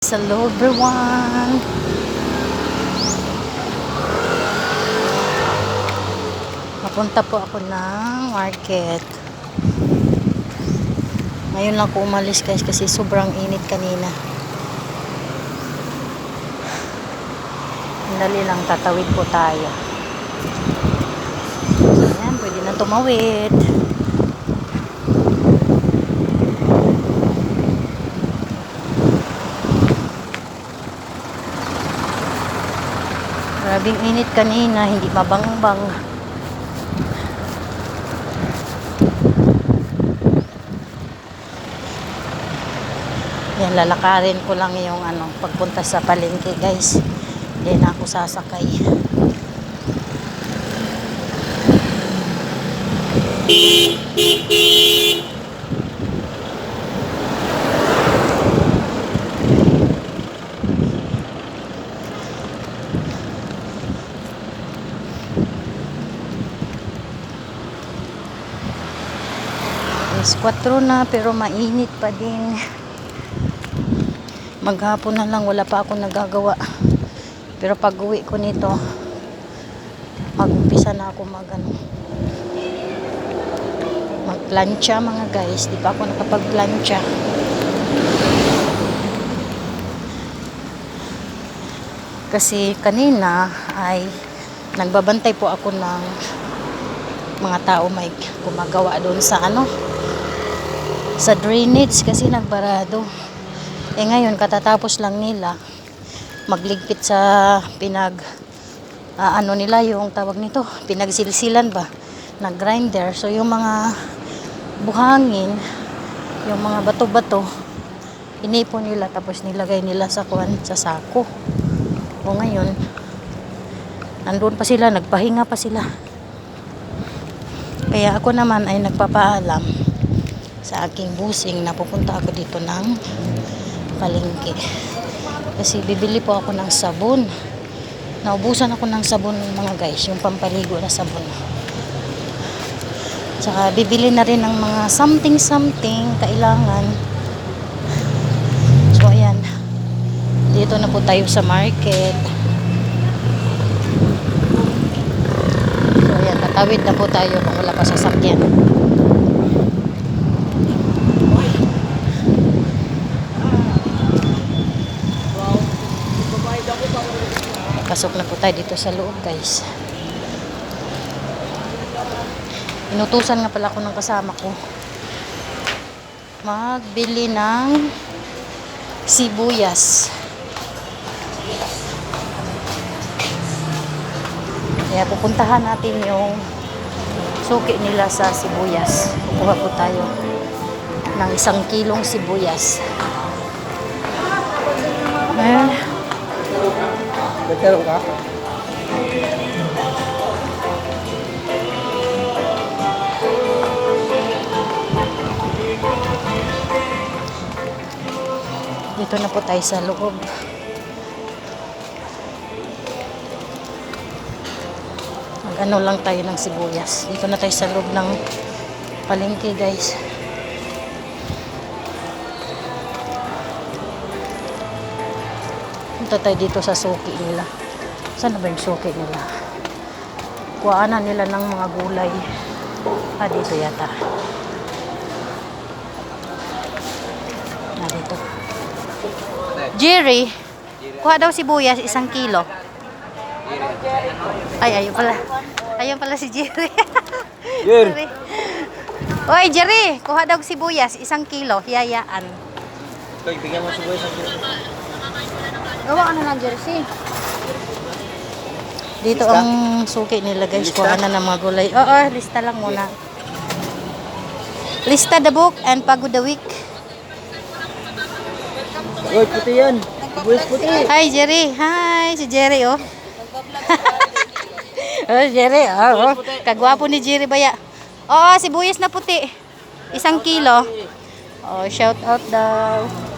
Hello everyone! Papunta po ako ng market. Ngayon lang ko umalis guys kasi sobrang init kanina. Dali lang tatawid po tayo. Ayan, pwede na tumawid. Grabing init kanina, hindi mabangbang. Yan, lalakarin ko lang yung ano, pagpunta sa palengke guys. Hindi na ako sasakay. Alas 4 na pero mainit pa din. Maghapon na lang wala pa ako nagagawa. Pero pag uwi ko nito, mag-umpisa na ako mag ano, magplancha mga guys. Di pa ako nakapagplancha. Kasi kanina ay nagbabantay po ako ng mga tao may gumagawa doon sa ano sa drainage kasi nagbarado. Eh ngayon katatapos lang nila. Magligpit sa pinag ah, ano nila yung tawag nito pinagsilsilan ba? Na grinder so yung mga buhangin yung mga bato-bato inipon nila tapos nilagay nila sa kuwan sa sako. O ngayon nandun pa sila nagpahinga pa sila. Kaya ako naman ay nagpapaalam sa aking busing na pupunta ako dito ng palengke. Kasi bibili po ako ng sabon. Naubusan ako ng sabon mga guys, yung pampaligo na sabon. Tsaka bibili na rin ng mga something-something kailangan. So ayan, dito na po tayo sa market. So ayan, tatawid na po tayo kung wala pa sasakyan. Pasok na po tayo dito sa loob guys. Inutusan nga pala ako ng kasama ko. Magbili ng sibuyas. Kaya pupuntahan natin yung suki nila sa sibuyas. Kukuha po tayo ng isang kilong sibuyas. Eh, Nagkaroon ka? dito na po tayo sa loob. Mag-ano lang tayo ng sibuyas. Dito na tayo sa loob ng palengke guys. Punta tayo dito sa suki nila. Saan na ba yung suki nila? Kuwaanan nila ng mga gulay. Ah, dito yata. Ah, dito. Jerry, kuha daw sibuyas, isang kilo. Ay, ayun pala. Ayun pala si Jerry. Jer. Sorry. Oy, Jerry, kuha daw sibuyas, isang kilo, hiyayaan. Ikaw, ibigyan mo sa buhay sa Gawa ka na ng jersey. Dito Lista? ang suki nila guys, Lista? kuha na ng mga gulay. Oo, lista lang muna. Lista the book and pagod the week. Uy, puti yan. Buwis puti. Hi, Jerry. Hi, si Jerry, oh. oh, Jerry, oh, oh. Kagwapo ni Jerry baya. Oo, sibuyas na puti. Isang kilo. Oh, shout out daw.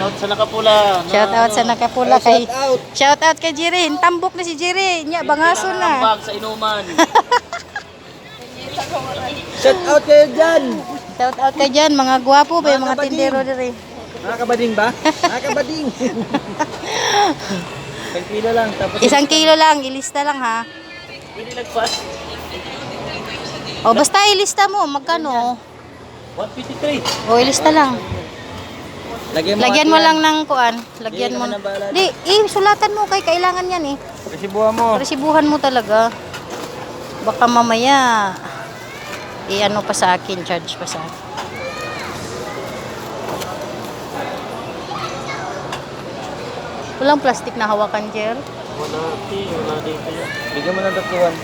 Note sa nakapula. Shout out sa nakapula Ay, kay shout out. Shout out kay Jerry. Tambok na si Jerry. Nya bangaso na. Bag sa inuman. Shout out kayo dyan. Shout out kay diyan mga gwapo ba yung mga Mga tindero diri. Nakakabading ba? Nakakabading. Isang kilo lang. Tapos Isang kilo lang, ilista lang ha. Pwede nagpas. O basta ilista mo, magkano? 153. O ilista lang. Lagyan Lagyan mo lang ng kuan. Lagyan mo. bahala. Di, eh, sulatan mo kay kailangan yan eh. Kasi buha mo. Resibuhan mo talaga. Baka mamaya i-ano pa sa akin, charge pa sa akin. Walang plastic na hawakan, Jer. Wala, ti. Wala dito yan. Bigyan mo ng tatuan.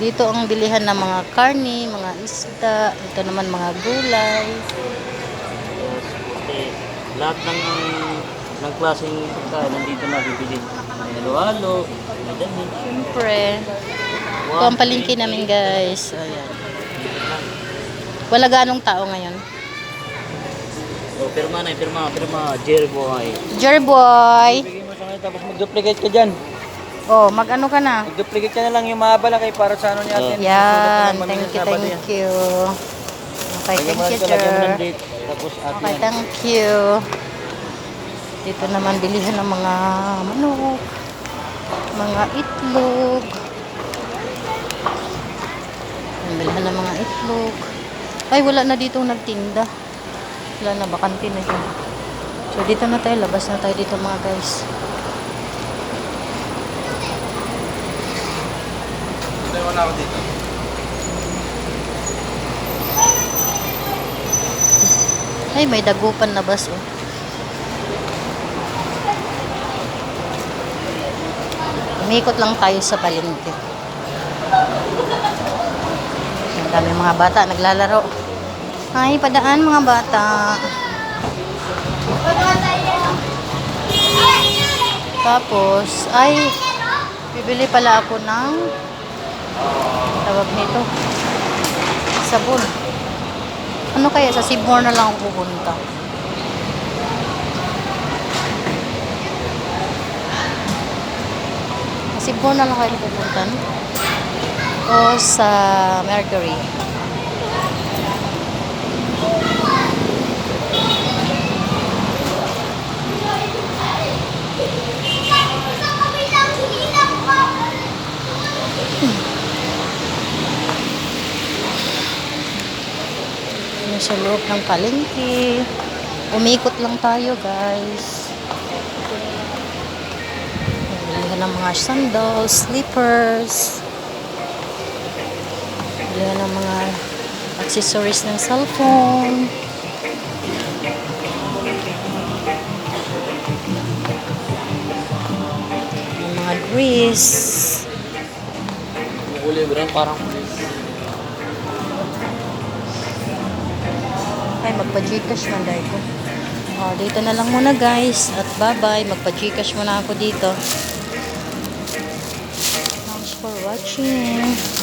Dito ang bilihan ng mga karni, mga isda, ito naman mga gulay. Lahat ng ng klaseng pagkain nandito mabibili. May halo-halo, may. Siyempre, ito ang palingki namin guys. Ayan. Wala ganong tao ngayon. Oh, pirma na, pirma, pirma. Jerry boy. Jer boy! Bigyan mo sa ngayon tapos mag-duplicate ka dyan. Oh, mag-ano ka na? Mag-duplicate ka na lang yung mahaba lang kay para sa ano ni ate. Yan, thank you, thank you. Okay, thank you, ate Okay, thank you. Dito naman bilihan ng mga manok, mga itlog. Bilihan ng mga itlog. Ay, wala na dito nagtinda. Wala na, bakante na dyan. So, dito na tayo. Labas na tayo dito mga guys. Ay, may dagupan na bus oh. Umikot lang tayo sa palengke. Ang dami mga bata naglalaro. Ay, padaan mga bata. Tapos, ay, bibili pala ako ng tawag nito sabon. Ano kaya? Sa Sibor na lang ako pupunta. Sa Sibor na lang kayo pupunta. O sa Mercury. Yung sa loob ng palengke. Umikot lang tayo, guys. Bilihan ng mga sandals, slippers. Bilihan ng mga accessories ng cellphone. Yung mga grease. Bro, parang Ay, magpa-gcash man dahil ko. Oh, dito na lang muna guys. At bye-bye. Magpa-gcash muna ako dito. Thanks for watching.